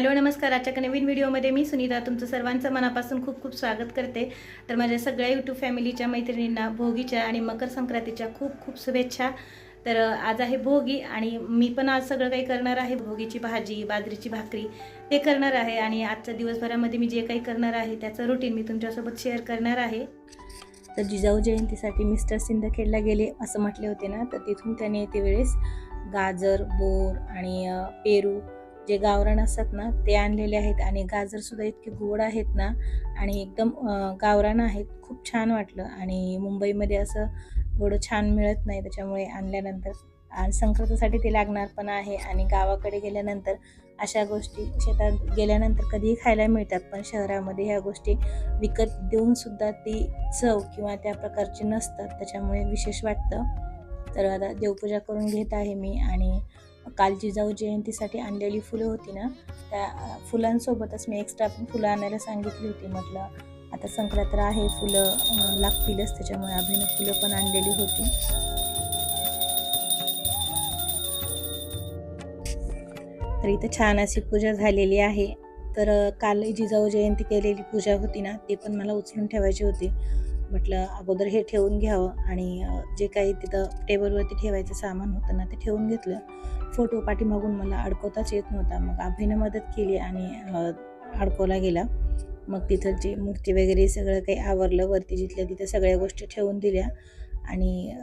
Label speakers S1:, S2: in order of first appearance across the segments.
S1: Hello नमस्कार. आजच्या नवीन व्हिडिओमध्ये मी सुनीता. तुमचं सर्वांचं मनापासून खूप खूप स्वागत करते. तर माझ्या सगळ्या यूट्यूब फॅमिलीच्या मैत्रिणींना भोगीच्या आणि मकर संक्रांतीच्या खूप खूप शुभेच्छा. तर आज आहे भोगी आणि मी पण आज सगळं काही करणार आहे. भोगीची भाजी बाजरीची भाकरी ते करणार आहे आणि आजच्या दिवसभरामध्ये मी जे काही करणार आहे त्याचं रुटीन मी तुमच्यासोबत शेअर करणार आहे. तर जिजाऊ जयंतीसाठी मिस्टर सिंदखेडला गेले असं म्हटले होते ना तर तिथून त्याने येते वेळेस गाजर बोर आणि पेरू जे गावरान असतात ना ते आणलेले आहेत आणि गाजरसुद्धा इतके गोड आहेत ना आणि एकदम गावरान आहेत. खूप छान वाटलं आणि मुंबईमध्ये असं एवढं छान मिळत नाही. त्याच्यामुळे आणल्यानंतर आणि संक्रांतीसाठी ते लागणार पण आहे आणि गावाकडे गेल्यानंतर अशा गोष्टी शेतात गेल्यानंतर कधीही खायला मिळतात. पण शहरामध्ये ह्या गोष्टी विकत देऊन सुद्धा ती चव किंवा त्या प्रकारची नसतात. त्याच्यामुळे विशेष वाटतं. तर आता देवपूजा करून घेत आहे मी आणि काल जिजाऊ जयंतीसाठी आणलेली फुलं होती ना त्या फुलांसोबतच मी एक्स्ट्रा पण फुलं आणायला सांगितली होती. म्हटलं आता संक्रांत आहे फुलं लागतीलच त्याच्यामुळे अभिनव फुलं पण आणलेली होती. तर इथं छान अशी पूजा झालेली आहे. तर काल जिजाऊ जयंती केलेली पूजा होती ना ती पण मला उचलून ठेवायची होती. म्हटलं अगोदर हे ठेवून घ्यावं आणि जे काही तिथं टेबलवरती ठेवायचं सामान होतं ना ते ठेवून घेतलं. फोटो पाठीमागून मला अडकवताच येत नव्हता. मग अभिनं मदत केली आणि अडकवला गेला. मग तिथलची मूर्ती वगैरे सगळं काही आवरलं. वरती जिथल्या तिथं सगळ्या गोष्टी ठेवून दिल्या. आणि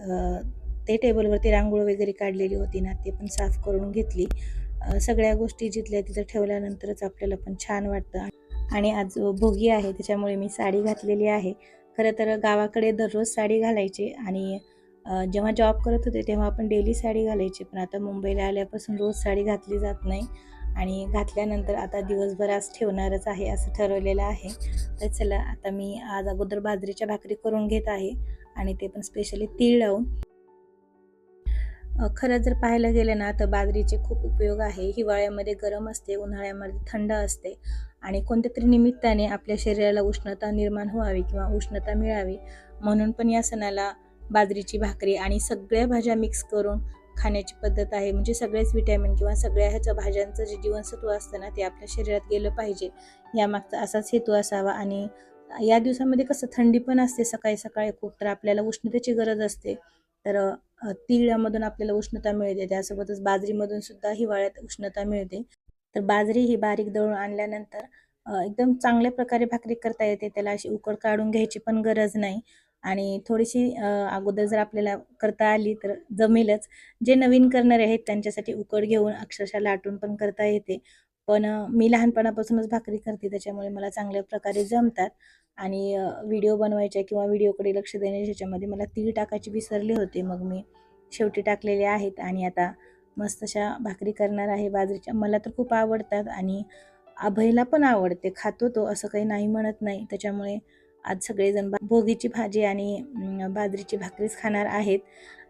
S1: ते टेबलवरती रांगोळ वगैरे काढलेली होती ना ते पण साफ करून घेतली. सगळ्या गोष्टी जिथल्या तिथं ठेवल्यानंतरच आपल्याला पण छान वाटतं. आणि आज भोगी आहे त्याच्यामुळे मी साडी घातलेली आहे. खरं तर गावाकडे दररोज साडी घालायची आणि जेव्हा जॉब करत होते तेव्हा आपण डेली साडी घालायची. पण आता मुंबईला आल्यापासून रोज साडी घातली जात नाही. आणि घातल्यानंतर आता दिवसभर आज ठेवणारच आहे असं ठरवलेलं आहे. तर चला आता मी आज अगोदर बाजरीच्या भाकरी करून घेत आहे आणि ते पण स्पेशली तीळ लावून खरं जर पाहायला गेलं ना तर बाजरीचे खूप उपयोग आहे. हिवाळ्यामध्ये गरम असते उन्हाळ्यामध्ये थंड असते. आणि कोणत्या तरी निमित्ताने आपल्या शरीराला उष्णता निर्माण व्हावी किंवा उष्णता मिळावी. म्हणून पण या सणाला बाजरीची भाकरी आणि सगळ्या भाज्या मिक्स करून खाण्याची पद्धत आहे. म्हणजे सगळेच विटॅमिन किंवा सगळ्या ह्याच्या भाज्यांचं जे जीवनसत्व असतं ना ते आपल्या शरीरात गेलं पाहिजे. यामागचा असाच हेतू असावा आणि या दिवसामध्ये कसं थंडी पण असते सकाळी सकाळी खूप तर आपल्याला उष्णतेची गरज असते. तर तिळामधून आपल्याला उष्णता मिळते त्यासोबतच बाजरीमधून सुद्धा हिवाळ्यात उष्णता मिळते. तर बाजरी ही बारीक दळून आणल्यानंतर एकदम चांगल्या प्रकारे भाकरी करता येते. त्याला अशी उकड काढून घ्यायची पण गरज नाही. आणि थोडीशी अगोदर जर आपल्याला करता आली तर जमेलच. जे नवीन करणारे आहेत त्यांच्यासाठी उकड घेऊन अक्षरशः लाटून पण करता येते. पण मी लहानपणापासूनच भाकरी करते त्याच्यामुळे मला चांगल्या प्रकारे जमतात. आणि व्हिडिओ बनवायच्या किंवा व्हिडिओकडे लक्ष देण्याच्या ह्याच्यामध्ये मला तीळ टाकायची विसरले होते. मग मी शेवटी टाकलेले आहेत आणि आता मस्त अशा भाकरी करणार आहे बाजरीच्या. मला तर खूप आवडतात आणि अभयला पण आवडते. खातो तो असं काही नाही म्हणत नाही. त्याच्यामुळे आज सगळेजण भोगीची भाजी आणि बाजरीची भाकरीच खाणार आहेत.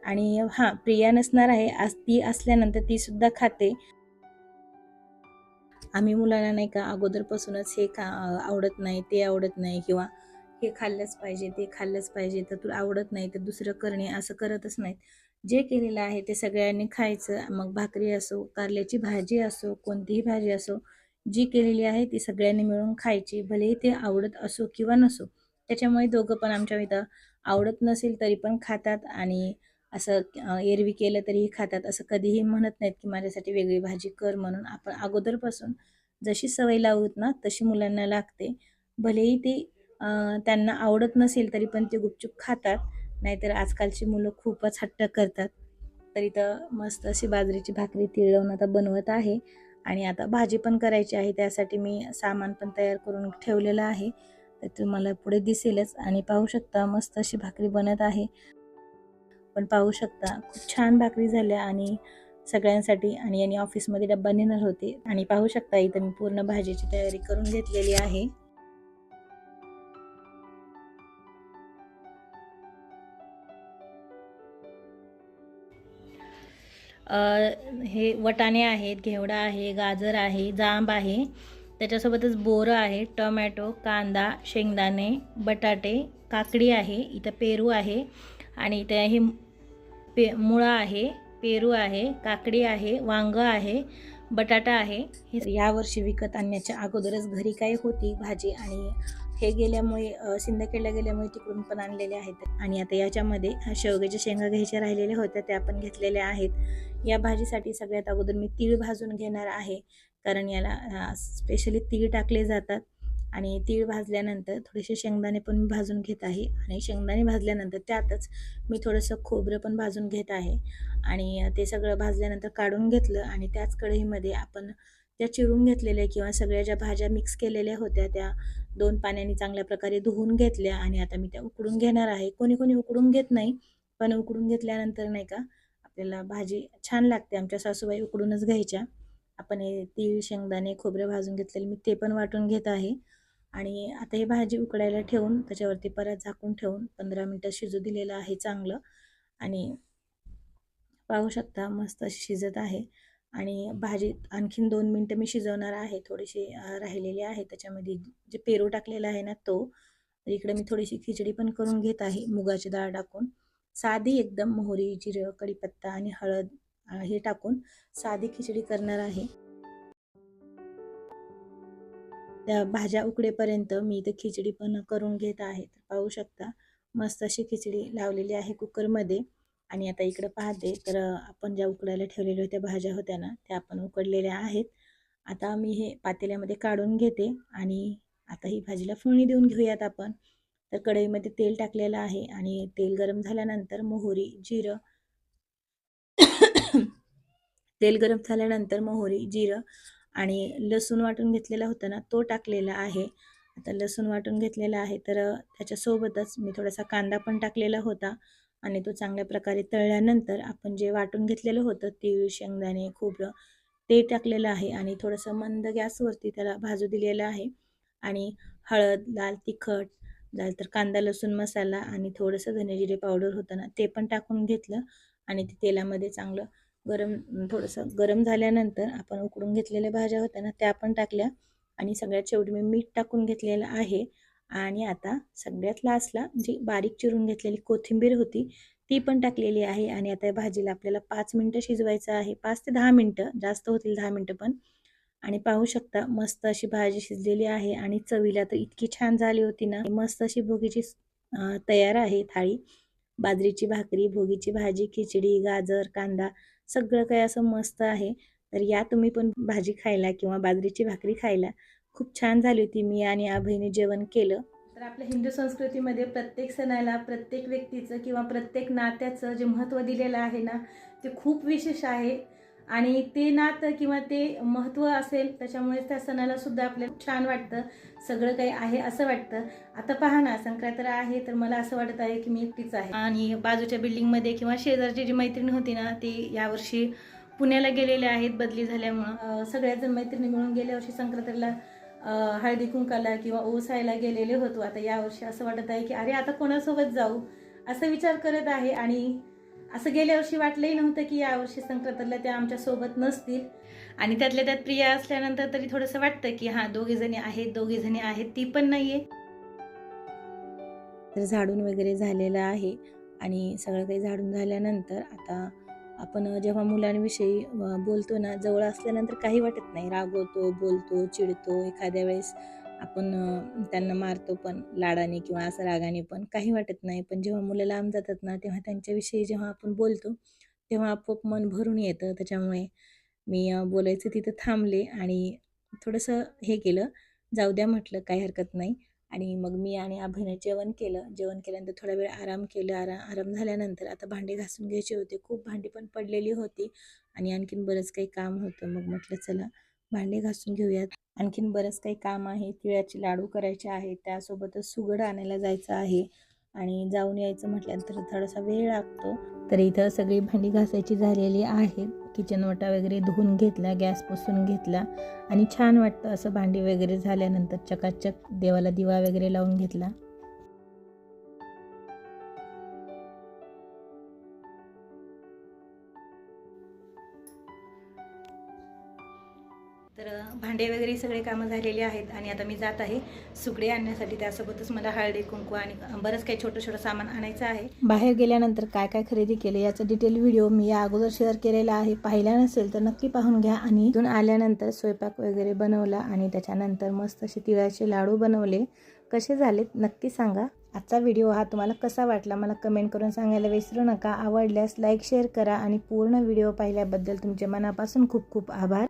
S1: आणि हां प्रिया नसणार आहे. आज ती असल्यानंतर ती सुद्धा खाते. आम्ही मुलांना नाही का अगोदरपासूनच हे खा आवडत नाही ते आवडत नाही किंवा हे खाल्लंच पाहिजे ते खाल्लंच पाहिजे तर तुला आवडत नाही तर दुसरं करणे असं करतच नाहीत. जे केलेलं आहे ते सगळ्यांनी खायचं. मग भाकरी असो कारल्याची भाजी असो कोणतीही भाजी असो जी केलेली आहे ती सगळ्यांनी मिळून खायची. भलेही ते आवडत असो किंवा नसो त्याच्यामुळे दोघं पण आमच्या इथं आवडत नसेल तरी पण खातात आणि असं एरवी केलं तरीही खातात. असं कधीही म्हणत नाहीत की माझ्यासाठी वेगळी भाजी कर म्हणून. आपण अगोदरपासून जशी सवय लावत ना तशी मुलांना लागते. भलेही ते त्यांना आवडत नसेल तरी पण ते गुपचूप खातात. नाहीतर आजकालची मुलं खूपच हट्ट करतात. तर इथं मस्त अशी बाजरीची भाकरी तिळवून लावून आता बनवत आहे. आणि आता भाजी पण करायची आहे. त्यासाठी मी सामान पण तयार करून ठेवलेलं आहे. तर तुम्हाला पुढे दिसेलच आणि पाहू शकता मस्त अशी भाकरी बनत आहे. पण पाहू शकता खूप छान भाकरी झाल्या आणि सगळ्यांसाठी आणि यांनी ऑफिसमध्ये डब्बा नेणार होते. आणि पाहू शकता इथं मी पूर्ण भाजीची तयारी करून घेतलेली आहे. हे वटाणे आहेत घेवडा आहे गाजर आहे जांब आहे. त्याच्यासोबतच बोरं आहे टोमॅटो कांदा शेंगदाणे बटाटे काकडी आहे इथं पेरू आहे आणि इथे हे पे मुळा आहे पेरू आहे काकडी आहे वांगं आहे बटाटा आहे. हे यावर्षी विकत आणण्याच्या अगोदरच घरी काय होती भाजी आणि हे गेल्यामुळे सिंदखेडला गेल्यामुळे तिकडून पण आणलेले आहेत. आणि आता याच्यामध्ये शेवग्याच्या शेंगा घ्यायच्या राहिलेल्या होत्या त्या पण घेतलेल्या आहेत. या भाजीसाठी सगळ्यात अगोदर मी तीळ भाजून घेणार आहे. कारण याला स्पेशली तीळ टाकले जातात. आणि तीळ भाजल्यानंतर थोडेसे शेंगदाणे पण मी भाजून घेत आहे. आणि शेंगदाणे भाजल्यानंतर त्यातच मी थोडंसं खोबरं पण भाजून घेत आहे. आणि ते सगळं भाजल्यानंतर काढून घेतलं आणि त्याच कढईमध्ये आपण त्या चिरून घेतलेल्या किंवा सगळ्या ज्या भाज्या मिक्स केलेल्या होत्या त्या दोन पाण्याने चांगल्या प्रकारे धुवून घेतल्या. आणि आता मी त्या उकडून घेणार आहे. कोणी कोणी उकडून घेत नाही पण उकडून घेतल्यानंतर नाही का आपल्याला भाजी छान लागते. आमच्या सासूबाई उकडूनच घ्यायच्या. आपण हे तीळ शेंगदाणे खोबरं भाजून घेतलेले मी ते पण वाटून घेत आहे. आणि आता ही भाजी उकडायला ठेवून त्याच्यावरती परत झाकून ठेवून पंधरा मिनटं शिजू दिलेलं आहे चांगलं. आणि पाहू शकता मस्त अशी शिजत आहे. आणि भाजी आणखीन दोन मिनटं मी शिजवणार आहे. थोडीशी राहिलेली आहे. त्याच्यामध्ये जे पेरू टाकलेला आहे ना तो तर इकडे मी थोडीशी खिचडी पण करून घेत आहे. मुगाची डाळ टाकून. साधी एकदम मोहरी जिरं कढीपत्ता आणि हळद हे टाकून साधी खिचडी करणार आहे. त्या भाज्या उकडेपर्यंत मी इथे खिचडी पण करून घेत आहे. पाहू शकता मस्त अशी खिचडी लावलेली आहे कुकरमध्ये. आणि आता इकडं पाहते तर आपण ज्या उकडायला ठेवलेल्या होत्या भाज्या होत्या ना त्या आपण उकडलेल्या आहेत. आता मी हे पातेल्यामध्ये काढून घेते आणि आता ही भाजीला फोडणी देऊन घेऊयात आपण. तर कढईमध्ये तेल टाकलेलं आहे आणि तेल गरम झाल्यानंतर मोहरी जिरं तेल गरम झाल्यानंतर मोहरी जिरं आणि लसूण वाटून घेतलेला होता ना तो टाकलेला आहे. आता लसूण वाटून घेतलेला आहे तर त्याच्यासोबतच मी थोडासा कांदा पण टाकलेला होता आणि तो चांगल्या प्रकारे तळल्यानंतर आपण जे वाटून घेतलेलं होतं तीळ शेंगदाणे खोबरं ते टाकलेलं आहे आणि थोडंसं मंद गॅसवरती त्याला भाजू दिलेलं आहे. आणि हळद लाल तिखट लाल तर कांदा लसूण मसाला आणि थोडंसं धनेजिरे पावडर होतं ना ते पण टाकून घेतलं आणि ते तेलामध्ये चांगलं गरम थोडंसं गरम झाल्यानंतर आपण उकडून घेतलेल्या भाज्या होत्या ना त्या पण टाकल्या. आणि सगळ्यात शेवटी मी मीठ टाकून घेतलेलं आहे. आणि आता सगळ्यात लास्टला जी बारीक चिरून घेतलेली कोथिंबीर होती ती पण टाकलेली आहे. आणि आता या भाजीला आपल्याला पाच मिनटं शिजवायचं आहे. पाच ते दहा मिनटं जास्त होतील दहा मिनटं पण. आणि पाहू शकता मस्त अशी भाजी शिजलेली आहे. आणि चवीला तर इतकी छान झाली होती ना. मस्त अशी भोगीची तयार आहे थाळी. बाजरीची भाकरी भोगीची भाजी खिचडी गाजर कांदा सगळं काही असं मस्त आहे. तर या तुम्ही पण भाजी खायला किंवा बाजरीची भाकरी खायला खूप छान झाली होती मी आणि आभईने जेवण केलं. तर आपल्या हिंदू संस्कृतीमध्ये प्रत्येक सणाला प्रत्येक व्यक्तीचं किंवा प्रत्येक नात्याचं जे महत्त्व दिलेलं आहे ना ते खूप विशेष आहे. आणि ते नात किंवा ते महत्त्व असेल त्याच्यामुळे त्या सणाला सुद्धा आपल्याला छान वाटतं. सगळं काही आहे असं वाटतं. आता पहा ना संक्रांत आहे तर मला असं वाटत आहे की मी एकटीच आहे. आणि बाजूच्या बिल्डिंगमध्ये किंवा शेजारची जी मैत्रीण होती ना ती यावर्षी पुण्याला गेलेले आहेत बदली झाल्यामुळं. सगळ्याजण जण मैत्रिणी मिळून गेल्या वर्षी संक्रांतीला हळदी कुंकाला किंवा ओसायला गेलेले होतो. आता यावर्षी असं वाटत आहे की अरे आता कोणासोबत जाऊ? असा विचार करत आहे. आणि असं गेल्या वर्षी वाटलंही नव्हतं की यावर्षी संक्रांतीला त्या आमच्यासोबत नसतील. आणि त्यातल्या त्यात प्रिया असल्यानंतर तरी थोडंसं वाटतं की हां दोघीजणी आहेत दोघीजणी आहेत ती पण नाही आहे तर झाडून वगैरे झालेलं आहे आणि सगळं काही झाडून झाल्यानंतर आता आपण जेव्हा मुलांविषयी बोलतो ना जवळ असल्यानंतर काही वाटत नाही. रागवतो बोलतो चिडतो एखाद्या वेळेस आपण त्यांना मारतो पण लाडाने किंवा असं रागाने पण काही वाटत नाही. पण जेव्हा मुलं लांब जातात ना तेव्हा त्यांच्याविषयी जेव्हा आपण बोलतो तेव्हा आपोआप मन भरून येतं. त्याच्यामुळे मी बोलायचं तिथं थांबले आणि थोडंसं हे केलं. जाऊ द्या म्हटलं काही हरकत नाही. आणि मग मी आणि अभिनय जेवण केलं. जेवण केल्यानंतर थोडा वेळ आराम केलं. आरा आराम झाल्यानंतर आता भांडे घासून घ्यायचे होते. खूप भांडी पण पडलेली होती आणि आणखीन बरंच काही काम होतं. मग म्हटलं चला भांडे घासून घेऊयात. आणखीन बरंच काही काम आहे. तिळाचे लाडू करायचे आहे. त्यासोबतच सुगड आणायला जायचं आहे. आणि जाऊन यायचं म्हटल्यानंतर थोडासा वेळ लागतो. तर इथं सगळी भांडी घासायची झालेली आहेत किचन वाटा वगैरे धुवून घेतला गॅस पुसून घेतला. आणि छान वाटतं असं भांडी वगैरे झाल्यानंतर चकाचक देवाला दिवा वगैरे लावून घेतला. तर भांडे वगैरे सगळे कामं झालेली आहेत आणि आता मी जात आहे सुगडे आणण्यासाठी. त्यासोबतच मला हळदी कुंकू आणि बरंच काही छोटं छोटं सामान आणायचं आहे. बाहेर गेल्यानंतर काय काय खरेदी केले याचा डिटेल व्हिडिओ मी या अगोदर शेअर केलेला आहे. पाहिला नसेल तर नक्की पाहून घ्या आणि इथून आल्यानंतर स्वयंपाक वगैरे बनवला आणि त्याच्यानंतर मस्त असे तिळाचे लाडू बनवले. कसे झालेत नक्की सांगा. आजचा व्हिडिओ हा तुम्हाला कसा वाटला मला कमेंट करून सांगायला विसरू नका. आवडल्यास लाईक शेअर करा आणि पूर्ण व्हिडिओ पाहिल्याबद्दल तुमचे मनापासून खूप खूप आभार.